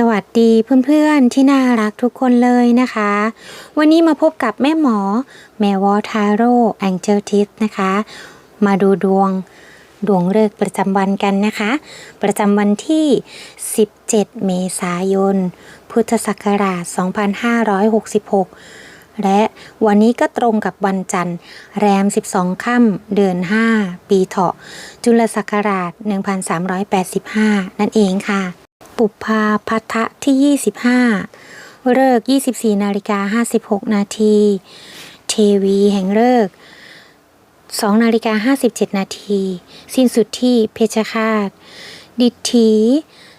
สวัสดีเพื่อนๆที่น่ารักทุกคนเลยนะคะ วันนี้มาพบกับแม่หมอ แมวอทาโร่แองเจลทิสนะคะ มาดูดวงดวงเลิกประจำวันกันนะคะ ประจำวันที่ 17 เมษายน พุทธศักราช 2566 และวันนี้ก็ตรงกับวันจันทร์ แรม 12 ค่ำเดือน 5 ปีเถาะ จุลศักราช 1385 นั่นเองค่ะ ปุพาพัทธะที่ 25 เลิก 24 นาฬิกา 56 นาที เทวีแห่งเลิก 2 นาฬิกา 57 นาที สิ้นสุดที่เพชรฆาต ดิถี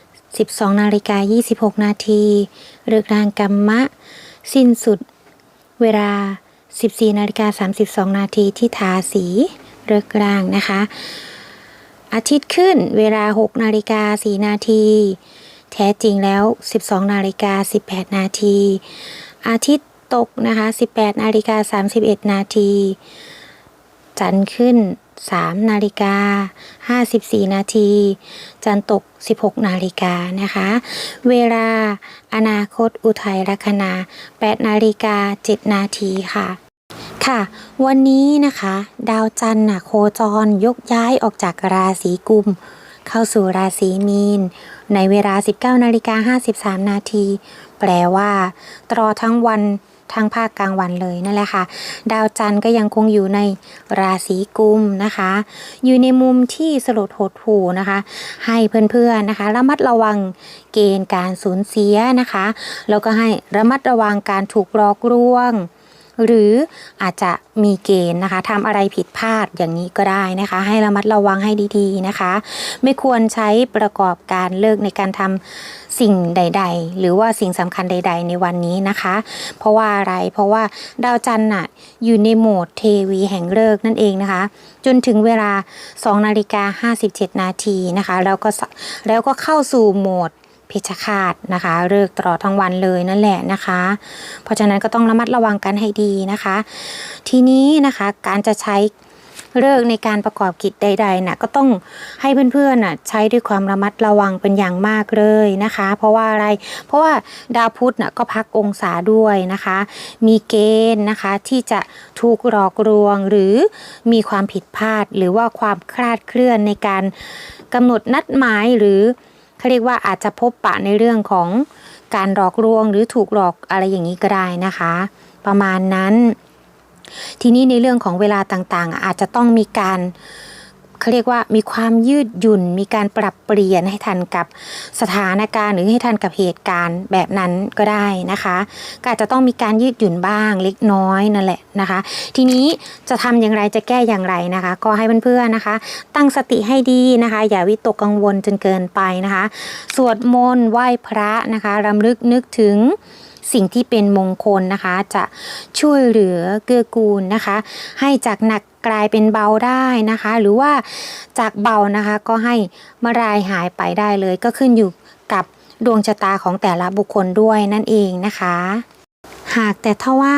12 นาฬิกา 26 นาทีเลิกรางกัมมะ สิ้นสุดเวลา 14 นาฬิกา 32 นาทีที่ทาสีเลิกรางนะคะอาทิตย์ขึ้นเวลา 6 นาฬิกา 4 นาที แท้จริงแล้ว 12 นาฬิกา 18 นาที อาทิตย์ตกนะคะ 18 นาฬิกา 31 นาที จันทร์ขึ้น 3 นาฬิกา 54 นาที จันทร์ตก 16 นาฬิกานะคะ เวลาอนาคตอุทัยลัคนา 8 นาฬิกา 7 นาทีค่ะค่ะวันนี้นะคะ ดาวจันทร์โคจรยกย้ายออกจากราศีกุม เข้าสู่ราศีมีน ในเวลา 19นาฬิกา53 นาที แปลว่าตลอดทั้งวันทั้งภาคกลางวันเลยนั่นแหละค่ะ ดาวจันทร์ก็ยังคงอยู่ในราศีกุมนะคะ อยู่ในมุมที่สลดหดหูนะคะ ให้เพื่อนๆนะคะ ระมัดระวังเกณฑ์การสูญเสียนะคะ แล้วก็ให้ระมัดระวังการถูกหลอกลวง หรืออาจจะมีเกณฑ์นะคะทำอะไรผิดพลาดอย่างนี้ก็ได้นะคะ ให้ระมัดระวังให้ดีๆนะคะ ไม่ควรใช้ประกอบการเลิกในการทำสิ่งใด ๆ หรือว่าสิ่งสำคัญใด ๆ ในวันนี้นะคะ เพราะว่าอะไรเพราะว่าดาวจันทร์น่ะอยู่ในโหมดเทวีแห่งเลิกนั่นเองนะคะ จนถึงเวลา2นาฬิกา57 นาทีนะคะ แล้วก็แล้วก็เข้าสู่โหมด พิชฌฆาตนะคะเลิกตลอดทั้งวันเลยนั่นแหละนะคะ เพราะฉะนั้นก็ต้องระมัดระวังกันให้ดีนะคะ ทีนี้นะคะการจะใช้เลิกในการประกอบกิจใดๆนะก็ต้องให้เพื่อนๆน่ะใช้ด้วยความระมัดระวังเป็นอย่างมากเลยนะคะ เพราะว่าอะไรเพราะว่าดาวพุธน่ะก็พักองศาด้วยนะคะ มีเกณฑ์นะคะที่จะถูกหลอกลวงหรือมีความผิดพลาด หรือว่าความคลาดเคลื่อนในการกำหนดนัดหมายหรือ เขาเรียกว่าอาจจะพบปะในเรื่องของการหลอกลวงหรือถูกหลอกอะไรอย่างนี้ก็ได้นะคะ ประมาณนั้น ทีนี้ในเรื่องของเวลาต่างๆ อาจจะต้องมีการ เขาเรียกว่ามีความยืดหยุ่น มีการปรับเปลี่ยนให้ทันกับสถานการณ์ หรือให้ทันกับเหตุการณ์แบบนั้นก็ได้นะคะก็อาจจะต้องมีการยืดหยุ่นบ้างเล็กน้อยนั่นแหละนะคะ ทีนี้จะทำอย่างไรจะแก้อย่างไรนะคะ ก็ให้เพื่อนๆนะคะ ตั้งสติให้ดีนะคะ อย่าวิตกกังวลจนเกินไปนะคะ สวดมนต์ไหว้พระนะคะรำลึกนึกถึง สิ่งที่เป็นมงคลนะคะ จะช่วยเหลือเกื้อกูลนะคะ ให้จากหนักกลายเป็นเบาได้นะคะ หรือว่าจากเบานะคะก็ให้มารายหายไปได้เลย ก็ขึ้นอยู่กับดวงชะตาของแต่ละบุคคลด้วยนั่นเองนะคะ หากแต่ถ้าว่า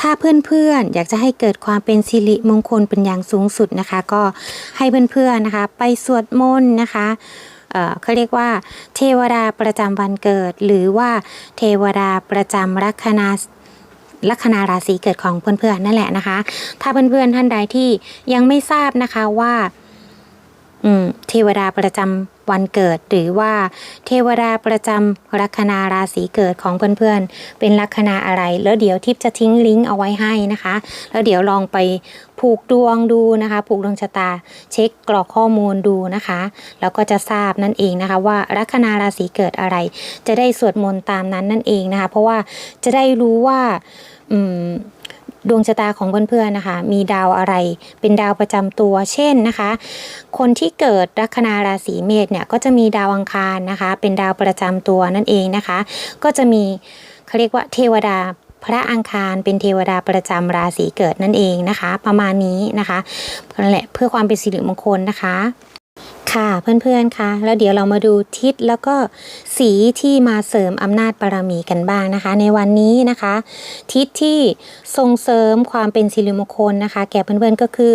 ถ้าเพื่อนๆ อยากจะให้เกิดความเป็นสิริมงคลเป็นอย่างสูงสุดนะคะ ก็ให้เพื่อนๆนะคะ ไปสวดมนต์นะคะ เขาเรียกว่า เทวดาประจำวันเกิด หรือว่าเทวดาประจำลัคนาลัคนาราศีเกิดของเพื่อนๆนั่นแหละนะคะ ถ้าเพื่อนๆท่านใดที่ยังไม่ทราบนะคะว่า เทวดาประจำวันเกิด หรือว่าเทวดาประจำลัคนาราศีเกิดของเพื่อนๆ เป็นลัคนาอะไร แล้วเดี๋ยวทิพย์จะทิ้งลิงก์เอาไว้ให้นะคะ แล้วเดี๋ยวลองไปผูกดวงดูนะคะ ผูกดวงชะตา เช็คกรอกข้อมูลดูนะคะ แล้วก็จะทราบนั่นเองนะคะ ว่าลัคนาราศีเกิดอะไร จะได้สวดมนต์ตามนั้นนั่นเองนะคะ เพราะว่าจะได้รู้ว่า อืม ดวงชะตาของเพื่อนๆนะคะ มีดาวอะไร เป็นดาวประจำตัว เช่นนะคะ คนที่เกิดลัคนาราศีเมษเนี่ยก็จะมีดาวอังคารนะคะ เป็นดาวประจำตัวนั่นเองนะคะ ก็จะมีเขาเรียกว่าเทวดาพระอังคารเป็นเทวดาประจำราศีเกิดนั่นเองนะคะ ประมาณนี้นะคะนั่นแหละเพื่อความเป็นสิริมงคลนะคะ ค่ะเพื่อนๆคะแล้วเดี๋ยวเรามาดูทิศแล้วก็สีที่มาเสริมอำนาจบารมีกันบ้างนะคะ ในวันนี้นะคะ ทิศที่ส่งเสริมความเป็นสิริมงคลนะคะ แก่เพื่อนๆก็คือ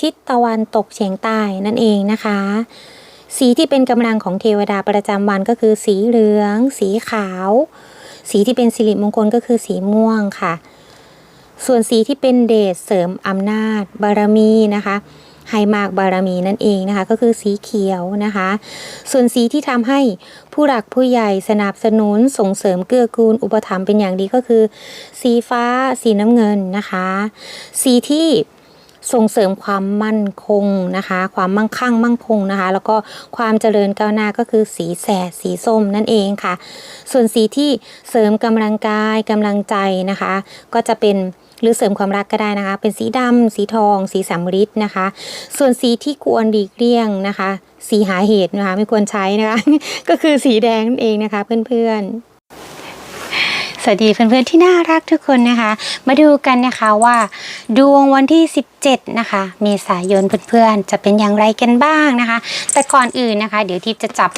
ทิศตะวันตกเฉียงใต้นั่นเองนะคะ สีที่เป็นกำลังของเทวดาประจำวันก็คือสีเหลือง สีขาว สีที่เป็นสิริมงคลก็คือสีม่วงค่ะ ส่วนสีที่เป็นเดชเสริมอำนาจบารมีนะคะ ให้มากบารมีนั่นเองนะคะ ก็คือสีเขียวนะคะ ส่วนสีที่ทำให้ผู้หลักผู้ใหญ่สนับสนุนส่งเสริมเกื้อกูลอุปถัมภ์เป็นอย่างดีก็คือ สีฟ้า สีน้ำเงินนะคะ สีที่ส่งเสริมความมั่นคงนะคะ ความมั่งคั่งมั่งคงนะคะ แล้วก็ความเจริญก้าวหน้าก็คือสีแสดสีส้มนั่นเองค่ะ ส่วนสีที่เสริมกำลังกายกำลังใจนะคะ ก็จะเป็น หรือเสริมความรักก็ได้นะคะ เป็นสีดำสีทอง สีสำริดนะคะ ส่วนสีที่ควรดีเลี่ยงนะคะ สีหาเหตุนะคะไม่ควรใช้นะคะ ก็คือสีแดงนั่นเองนะคะเพื่อนๆสวัสดีเพื่อนๆที่น่ารักทุกคนนะคะ มาดูกันนะคะว่า ดวงวันที่ 17 นะคะ เมษายนเพื่อนๆจะเป็นอย่างไรกันบ้างนะคะ แต่ก่อนอื่นนะคะ เดี๋ยวทิพย์จะจับ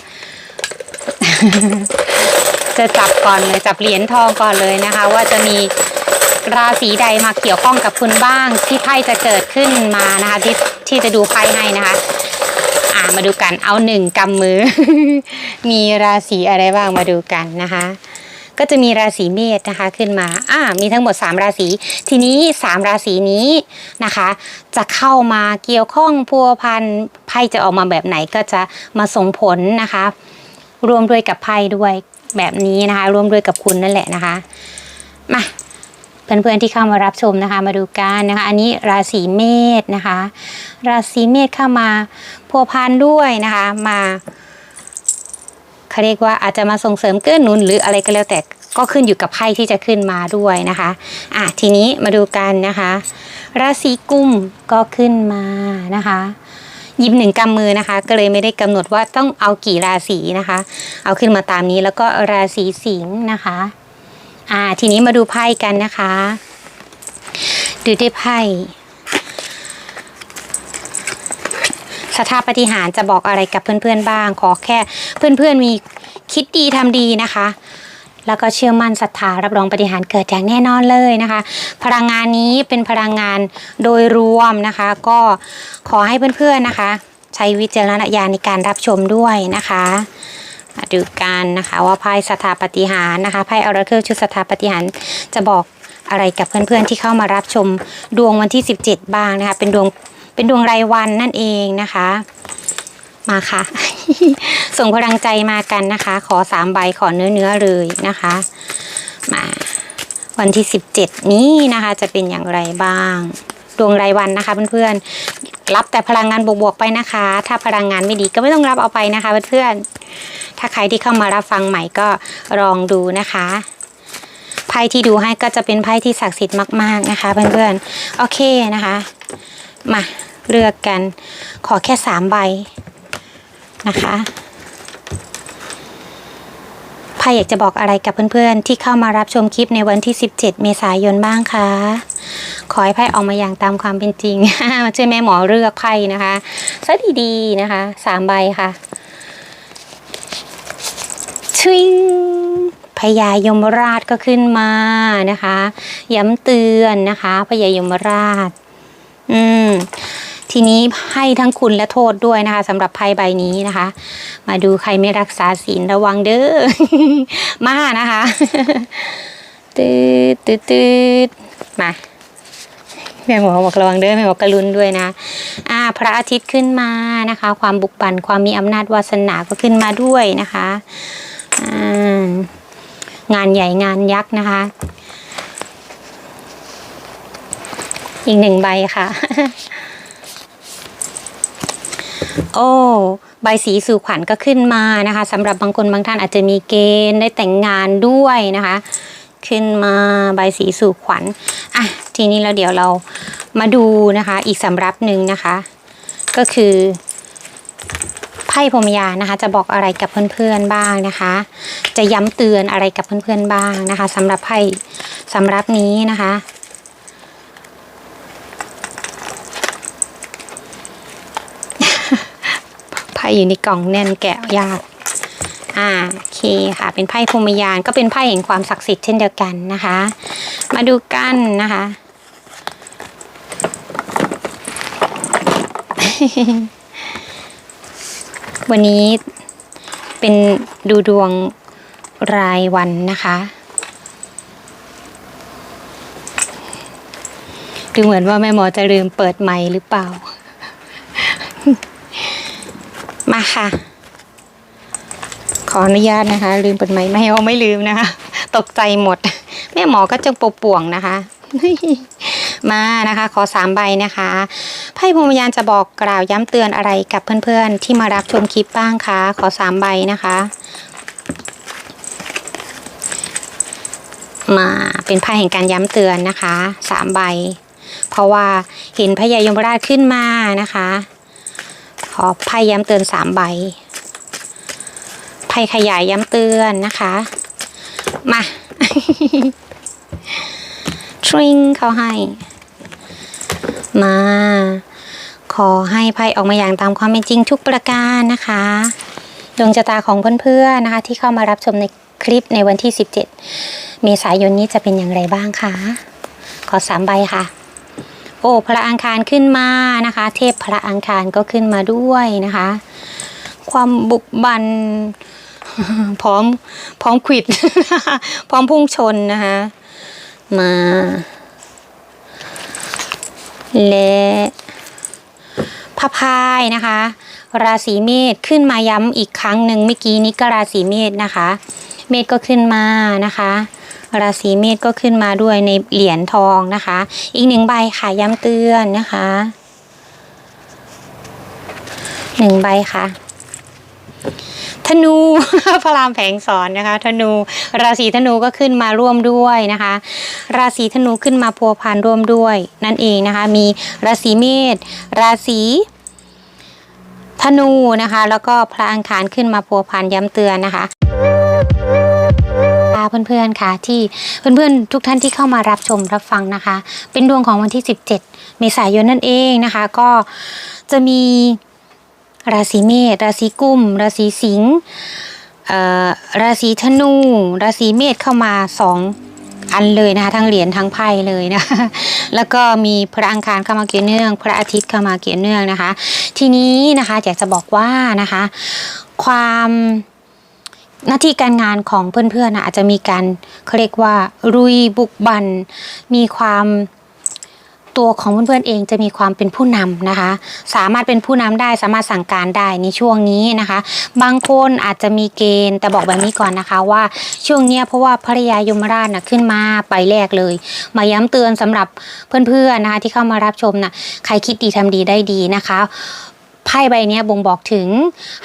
จะจับก่อนเลยจับเหรียญทองก่อนเลยนะคะ ว่าจะมี ราศีใดมาเกี่ยวข้องกับคุณบ้างที่ไพ่จะเกิดขึ้นมานะคะที่ที่จะดูไพ่ให้นะคะ อ่ามาดูกันเอาหนึ่งกำมือ มีราศีอะไรบ้างมาดูกันนะคะ ก็จะมีราศีเมษนะคะขึ้นมา อ่า มีทั้งหมด 3 ราศี ทีนี้ 3 ราศีนี้นะคะ จะเข้ามาเกี่ยวข้องพัวพันไพ่จะออกมาแบบไหนก็จะมาส่งผลนะคะ รวมด้วยกับไพ่ด้วยแบบนี้นะคะ รวมด้วยกับคุณนั่นแหละนะคะ มา เพื่อนๆที่เข้ามารับชมนะคะ มาดูกันนะคะ อันนี้ราศีเมษนะคะ ราศีเมษเข้ามาพัวพันด้วยนะคะ มาเขาเรียกว่าอาจจะมาส่งเสริมเกื้อหนุนหรืออะไรก็แล้วแต่ก็ขึ้นอยู่กับไพ่ที่จะขึ้นมาด้วยนะคะ อะทีนี้มาดูกันนะคะ ราศีกุมก็ขึ้นมานะคะหยิบหนึ่งกำมือนะคะ ก็เลยไม่ได้กำหนดว่าต้องเอากี่ราศีนะคะ เอาขึ้นมาตามนี้แล้วก็ราศีสิงห์นะคะ อ่า ทีนี้มาดูไพ่กันนะคะ ดูด้วยไพ่สถาปฏิหารจะบอกอะไรกับเพื่อนๆบ้าง ขอแค่เพื่อนๆมีคิดดีทำดีนะคะ แล้วก็เชื่อมั่นศรัทธารับรองปฏิหารเกิดอย่างแน่นอนเลยนะคะ พลังงานนี้เป็นพลังงานโดยรวมนะคะ ก็ขอให้เพื่อนๆนะคะ ใช้วิจารณญาณในการรับชมด้วยนะคะ มาดูกันนะคะว่าไพ่สถาปฏิหารนะคะไพ่ออราเคิลชุดสถาปฏิหารจะบอกอะไรกับเพื่อนๆที่เข้ามารับชมดวงวันที่ 17 บ้างนะคะ เป็นดวงเป็นดวงรายวันนั่นเองนะคะ มาค่ะ ส่งพลังใจมากันนะคะ ขอสามใบขอเนื้อเนื้อเลยนะคะ มาวันที่ 17 นี้นะคะ จะเป็นอย่างไรบ้างดวงรายวันนะคะเพื่อนๆรับแต่พลังงานบวกๆไปนะคะ ถ้าพลังงานไม่ดีก็ไม่ต้องรับเอาไปนะคะเพื่อนๆ ถ้าใครที่เข้ามารับฟังใหม่ก็ลองดูนะคะไพ่ที่ดูให้ก็จะเป็นไพ่ที่ศักดิ์สิทธิ์มาก ๆนะคะ เพื่อนๆโอเคนะคะ มาเลือกกันขอแค่สามใบนะคะไพ่อยากจะบอกอะไรกับเพื่อนๆ ที่เข้ามารับชมคลิปในวันที่ 17 เมษายนบ้างคะ ขอให้ไพ่ออกมาอย่างตามความเป็นจริง มาช่วยแม่หมอเลือกไพ่นะคะซะดีๆนะคะสามใบค่ะ ชิงพญายมราชก็ขึ้นมานะคะ ย้ำเตือนนะคะพญายมราช อืมทีนี้ให้ทั้งคุณและโทษด้วยนะคะสำหรับไพ่ใบนี้นะคะ มาดูใครไม่รักษาศีลระวังเด้อมานะคะตืดตืดตืดมาแม่หมอบอกระวังเด้อแม่หมอกระลุนด้วยนะอ่า พระอาทิตย์ขึ้นมานะคะ ความบุกบันความมีอำนาจวาสนาก็ขึ้นมาด้วยนะคะ งานใหญ่งานยักษ์นะคะ อีกหนึ่งใบค่ะ โอ้ใบสีสู่ขวัญก็ขึ้นมานะคะสำหรับบางคนบางท่านอาจจะมีเกณฑ์ได้แต่งงานด้วยนะคะ ขึ้นมาใบสีสู่ขวัญอะทีนี้เราเดี๋ยวเรามาดูนะคะ อีกสำรับหนึ่งนะคะ ก็คือ ไพ่พรมยานนะคะ จะบอกอะไรกับเพื่อนๆบ้างนะคะ จะย้ำเตือนอะไรกับเพื่อนๆบ้างนะคะสำหรับไพ่สำรับนี้นะคะไพ่อยู่ในกล่องแน่นแกะยากอ่าโอเคค่ะ เป็นไพ่พรมยานก็เป็นไพ่แห่งความศักดิ์สิทธิ์เช่นเดียวกันนะคะ มาดูกันนะคะ วันนี้เป็นดูดวงรายวันนะคะ ดูเหมือนว่าแม่หมอจะลืมเปิดไมค์หรือเปล่า มาค่ะ ขออนุญาตนะคะ ลืมเปิดไมค์ไม่เอาไม่ลืมนะคะ ตกใจหมด แม่หมอก็จงปวป่วงนะคะ มานะคะ ขอสามใบนะคะ พ่พรหมยานจะบอกกล่าวย้ำเตือนอะไรกับเพื่อนๆ ที่มารับชมคลิปบ้างคะขอสามใบนะคะ มาเป็นไพ่แห่งการย้ำเตือนนะคะสามใบ เพราะว่าเห็นพญายมราชขึ้นมานะคะ ขอไพ่ย้ำเตือนสามใบไพ่ขยายย้ำเตือนนะคะ มาทริงเขาให้ มา ขอให้ไพ่ออกมาอย่างตามความเป็นจริงทุกประการนะคะ ดวงชะตาของเพื่อนๆนะคะ ที่เข้ามารับชมในคลิปในวันที่ 17 เมษายนนี้จะเป็นอย่างไรบ้างคะขอสามใบค่ะ โอ้พระอังคารขึ้นมานะคะ เทพพระอังคารก็ขึ้นมาด้วยนะคะ ความบุกบันพร้อมพร้อมขิด พร้อมพุ่งชนนะคะ มา และ พพายนะคะ ราศีเมษขึ้นมาย้ำอีกครั้งหนึ่งเมื่อกี้นี้ก็ราศีเมษนะคะ เมษก็ขึ้นมานะคะ ราศีเมษก็ขึ้นมาด้วยในเหรียญทองนะคะ อีกหนึ่งใบค่ะย้ำเตือนนะคะหนึ่งใบค่ะธนูพระรามแผงสอนนะคะธนู ราศีธนูก็ขึ้นมาร่วมด้วยนะคะ ราศีธนูขึ้นมาพัวพันร่วมด้วย นั่นเองนะคะ มีราศีเมษราศี ธนูนะคะ แล้วก็พระอังคารขึ้นมาพัวพันย้ำเตือนนะคะค่ะเพื่อนๆค่ะที่เพื่อนๆทุกท่านที่เข้ามารับชมรับฟังนะคะ เป็นดวงของวันที่ 17 เมษายนนั่นเองนะคะ ก็จะมีราศีเมษราศีกุมราศีสิงห์เอ่อราศีธนู ราศีเมษเข้ามาสอง อันเลยนะคะทั้งเหรียญทั้งไพ่เลยนะคะแล้วก็มีพระอังคารเข้ามาเกี่ยวเนื่อง พระอาทิตย์เข้ามาเกี่ยวเนื่องนะคะ ทีนี้นะคะอยากจะบอกว่านะคะ ความหน้าที่การงานของเพื่อนๆนะอาจจะมีการเขาเรียกว่ารุยบุกบันมีความ ตัวของเพื่อนๆเองจะมีความเป็นผู้นำนะคะ สามารถเป็นผู้นำได้สามารถสั่งการได้ในช่วงนี้นะคะ บางคนอาจจะมีเกณฑ์แต่บอกแบบนี้ก่อนนะคะว่าช่วงเนี้ยเพราะว่าพระยายมราชนะขึ้นมาไปแรกเลย มาย้ำเตือนสำหรับเพื่อนๆนะคะที่เข้ามารับชมนะใครคิดดีทำดีได้ดีนะคะไพ่ใบนี้บ่งบอกถึง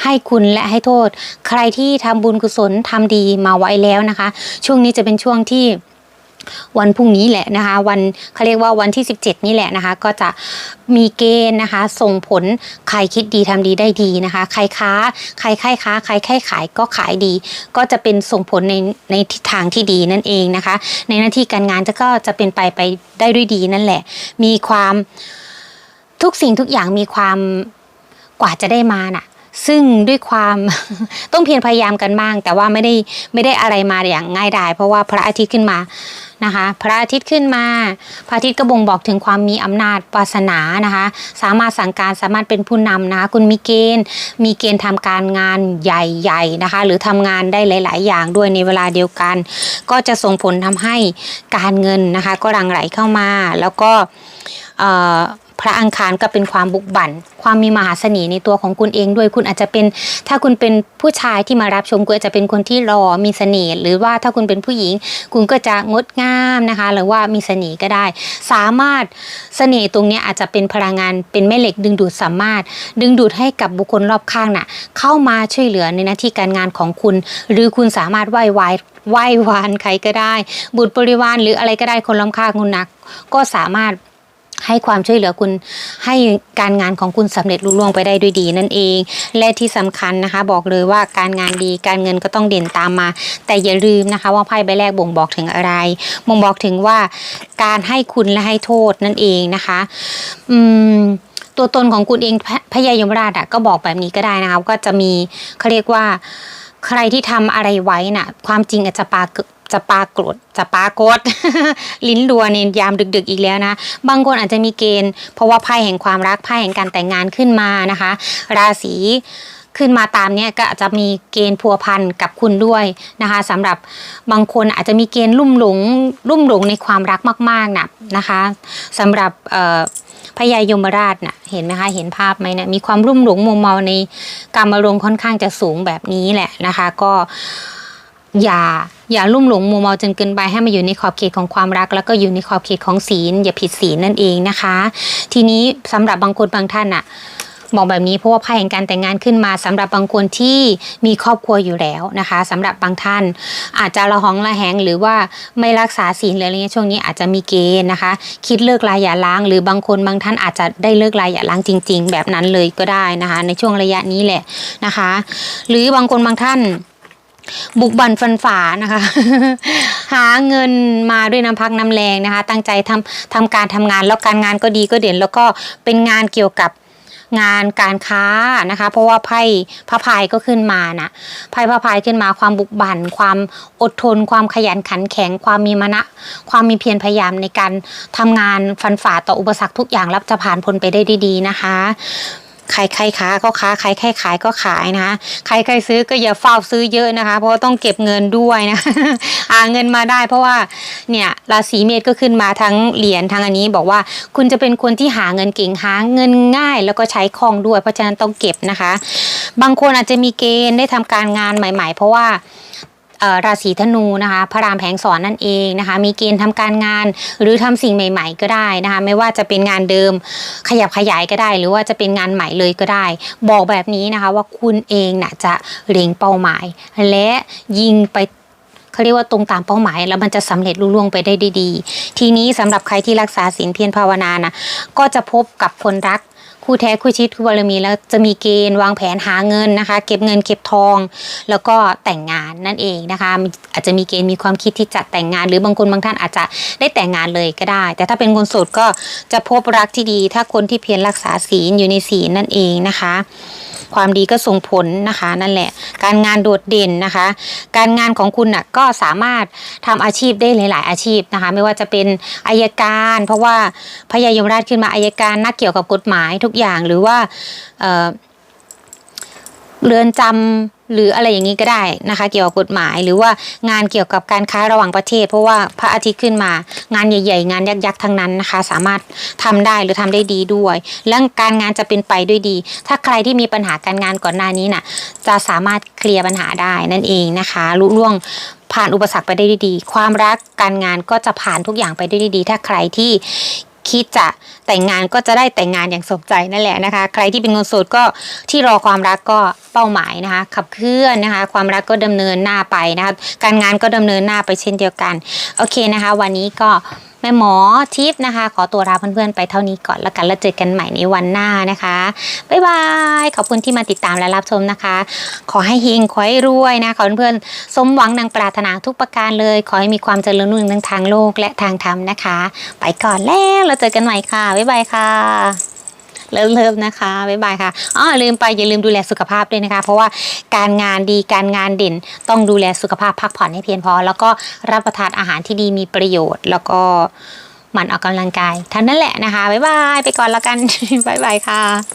ให้คุณและให้โทษ ใครที่ทำบุญกุศลทำดีมาไว้แล้วนะคะ ช่วงนี้จะเป็นช่วงที่ วันพรุ่งนี้แหละนะคะ วันเขาเรียกว่าวันที่ 17 นี่แหละนะคะ ก็จะมีเกณฑ์นะคะ ส่งผลใครคิดดีทำดีได้ดีนะคะ ใครค้า ใครค่ายค้า ใครค่ายขายก็ขายดี ก็จะเป็นส่งผลในในทิศทางที่ดีนั่นเองนะคะ ในหน้าที่การงานจะก็จะเป็นไปไปได้ด้วยดีนั่นแหละ มีความทุกสิ่งทุกอย่างมีความกว่าจะได้มาน่ะ ซึ่งด้วยความ ต้องเพียรพยายามกันบ้าง แต่ว่าไม่ได้ไม่ได้อะไรมาอย่างง่ายดาย เพราะว่าพระอาทิตย์ขึ้นมานะคะ พระอาทิตย์ขึ้นมา พระอาทิตย์ก็บ่งบอกถึงความมีอำนาจวาสนานะคะ สามารถสั่งการสามารถเป็นผู้นำนะคะคุณมีเกณฑ์ มีเกณฑ์ทำการงานใหญ่ๆนะคะ หรือทำงานได้หลาย ๆ อย่างด้วยในเวลาเดียวกัน ก็จะส่งผลทำให้การเงินนะคะ ก็หลั่งไหลเข้ามาแล้วก็ พระอังคารก็เป็นความบุกบั่น ความมีมหาเสน่ห์ในตัวของคุณเองด้วยคุณอาจจะเป็น ถ้าคุณเป็นผู้ชายที่มารับชมคุณอาจจะเป็นคนที่หล่อมีเสน่ห์หรือว่าถ้าคุณเป็นผู้หญิง คุณก็จะงดงามนะคะ หรือว่ามีเสน่ห์ก็ได้ สามารถเสน่ห์ตรงนี้อาจจะเป็นพลังงานเป็นแม่เหล็กดึงดูดสามารถ ดึงดูดให้กับบุคคลรอบข้างน่ะเข้ามาช่วยเหลือในหน้าที่การงานของคุณ หรือคุณสามารถไหว้ไหวายไหว้วานใครก็ได้ บุตรบริวารหรืออะไรก็ได้คนรอบข้างคุณนัก ก็สามารถ ให้ความช่วยเหลือคุณให้การงานของคุณสำเร็จลุล่วงไปได้ด้วยดีนั่นเอง และที่สำคัญนะคะ บอกเลยว่าการงานดีการเงินก็ต้องเด่นตามมา แต่อย่าลืมนะคะ ว่าไพ่ใบแรกบ่งบอกถึงอะไรบ่งบอกถึงว่าการให้คุณและให้โทษนั่นเองนะคะ อืมตัวตนของคุณเองพพระยายมราชอะก็บอกแบบนี้ก็ได้นะคะก็จะมีเขาเรียกว่าใครที่ทำอะไรไว้น่ะ ความจริงอาจจะปรากฏ จะปรากฏจะปรากฏ ลิ้นรัวในยามดึก ๆ อีกแล้วนะ บางคนอาจจะมีเกณฑ์ เพราะว่าไพ่แห่งความรักไพ่แห่งการแต่งงานขึ้นมานะคะ ราศีขึ้นมาตามเนี้ยก็อาจจะมีเกณฑ์พัวพันกับคุณด้วยนะคะสำหรับบางคนอาจจะมีเกณฑ์ลุ่มหลงลุ่มหลงในความรักมากๆนะนะคะสำหรับพญายมราชน่ะเห็นไหมคะเห็นภาพไหมเนี่ยมีความรุ่มหลงมัวเมาในการมารมค่อนข้างจะสูงแบบนี้แหละนะคะ ก็ อย่าอย่าลุ่มหลงมัวเมาจนเกินไปให้มาอยู่ในขอบเขตของความรัก แล้วก็อยู่ในขอบเขตของศีล อย่าผิดศีลนั่นเองนะคะ ทีนี้สำหรับบางคนบางท่านอะบอกแบบนี้เพราะว่าไพ่แห่งการแต่งงานขึ้นมาสำหรับบางคนที่มีครอบครัวอยู่แล้วนะคะสำหรับบางท่าน อาจจะระหองระแหงหรือว่าไม่รักษาศีลหรืออะไรเงี้ยช่วงนี้อาจจะมีเกณฑ์นะคะ คิดเลิกลายอย่าล้าง หรือบางคนบางท่านอาจจะได้เลิกลายอย่าล้างจริง ๆ แบบนั้นเลยก็ได้นะคะ ในช่วงระยะนี้แหละนะคะ หรือบางคนบางท่าน บุกบันฟันฝ่านะคะ หาเงินมาด้วยน้ำพักน้ำแรงนะคะ ตั้งใจทำทำการทำงานแล้วการงานก็ดีก็เด่น แล้วก็เป็นงานเกี่ยวกับงานการค้านะคะ เพราะว่าไพ่พระพายก็ขึ้นมานะไพ่พระพายขึ้นมาความบุกบันความอดทน ความขยันขันแข็ง ความมีมณะ ความมีเพียรพยายามในการทำงานฟันฝ่าต่ออุปสรรคทุกอย่างรับจะผ่านพ้นไปได้ดีๆนะคะ ใครใครค้าก็ค้าใครใครขายก็ขายนะคะใครใครซื้อก็อย่าเฝ้าซื้อเยอะนะคะ เพราะต้องเก็บเงินด้วยนะหาเงินมาได้ เพราะว่าเนี่ยราศีเมษก็ขึ้นมาทั้งเหรียญทั้งอันนี้บอกว่าคุณจะเป็นคนที่หาเงินเก่งหาเงินง่าย แล้วก็ใช้คล่องด้วย เพราะฉะนั้นต้องเก็บนะคะ บางคนอาจจะมีเกณฑ์ได้ทำการงานใหม่ ๆ เพราะว่า ราศีธนูนะคะพระรามแผงสอนนั่นเองนะคะ มีเกณฑ์ทำการงานหรือทำสิ่งใหม่ ๆ ก็ได้นะคะ ไม่ว่าจะเป็นงานเดิมขยับขยายก็ได้ หรือว่าจะเป็นงานใหม่เลยก็ได้ บอกแบบนี้นะคะว่าคุณเองน่ะจะเล็งเป้าหมาย และยิงไปเขาเรียกว่าตรงตามเป้าหมาย แล้วมันจะสำเร็จลุล่วงไปได้ดี ทีนี้สำหรับใครที่รักษาศีลเพียรภาวนานะก็จะพบกับคนรัก คู่แท้คู่ชิดคู่บารมีแล้วจะมีเกณฑ์วางแผนหาเงินนะคะ เก็บเงินเก็บทอง แล้วก็แต่งงานนั่นเองนะคะ อาจจะมีเกณฑ์มีความคิดที่จะแต่งงาน หรือบางคนบางท่านอาจจะได้แต่งงานเลยก็ได้ แต่ถ้าเป็นคนโสดก็จะพบรักที่ดี ถ้าคนที่เพียรรักษาศีลอยู่ในศีลนั่นเองนะคะ ความดีก็ส่งผลนะคะ นั่นแหละ การงานโดดเด่นนะคะ การงานของคุณน่ะก็สามารถทำอาชีพได้หลาย ๆ อาชีพนะคะ ไม่ว่าจะเป็นอายการ เพราะว่าพญายมราชขึ้นมาอายการนักเกี่ยวกับกฎหมายทุกอย่างหรือว่าเเรือนจำ หรืออะไรอย่างนี้ก็ได้นะคะ เกี่ยวกับกฎหมาย หรือว่างานเกี่ยวกับการค้าระหว่างประเทศ เพราะว่าพระอาทิตย์ขึ้นมางานใหญ่ ๆ งานยักษ์ๆทั้งนั้นนะคะ สามารถทำได้หรือทำได้ดีด้วย และการงานจะเป็นไปด้วยดี ถ้าใครที่มีปัญหาการงานก่อนหน้านี้น่ะจะสามารถเคลียร์ปัญหาได้นั่นเองนะคะลุล่วงผ่านอุปสรรคไปได้ดี ความรักการงานก็จะผ่านทุกอย่างไปได้ดี ถ้าใครที่ คิดจะแต่งงานก็จะได้แต่งงานอย่างสมใจนั่นแหละนะคะ ใครที่เป็นคนโสดก็ที่รอความรักก็เป้าหมายนะคะ ขับเคลื่อนนะคะ ความรักก็ดำเนินหน้าไปนะคะ การงานก็ดำเนินหน้าไปเช่นเดียวกัน โอเคนะคะ วันนี้ก็ ม่หมอทิพย์นะคะ ขอตัวลาเพื่อนๆไปเท่านี้ก่อนแล้วกันแล้วเจอกันใหม่ในวันหน้านะคะบ๊ายบายขอบคุณที่มาติดตามและรับชมนะคะ ขอให้เฮงขอให้รวยนะขอเพื่อนๆสมหวังดังปรารถนาทุกประการเลย ขอให้มีความเจริญรุ่งเรืองทั้งทางโลกและทางธรรมนะคะ ไปก่อนแล้วเราเจอกันใหม่ค่ะบ๊ายบายค่ะ เริ่มเริ่มนะคะบ๊ายบายค่ะอ๋อลืมไปอย่าลืมดูแลสุขภาพด้วยนะคะ เพราะว่าการงานดีการงานเด่นต้องดูแลสุขภาพพักผ่อนให้เพียงพอ แล้วก็รับประทานอาหารที่ดีมีประโยชน์ แล้วก็หมั่นออกกำลังกายเท่านั้นแหละนะคะบ๊ายบายไปก่อนแล้วกันบ๊ายบายค่ะ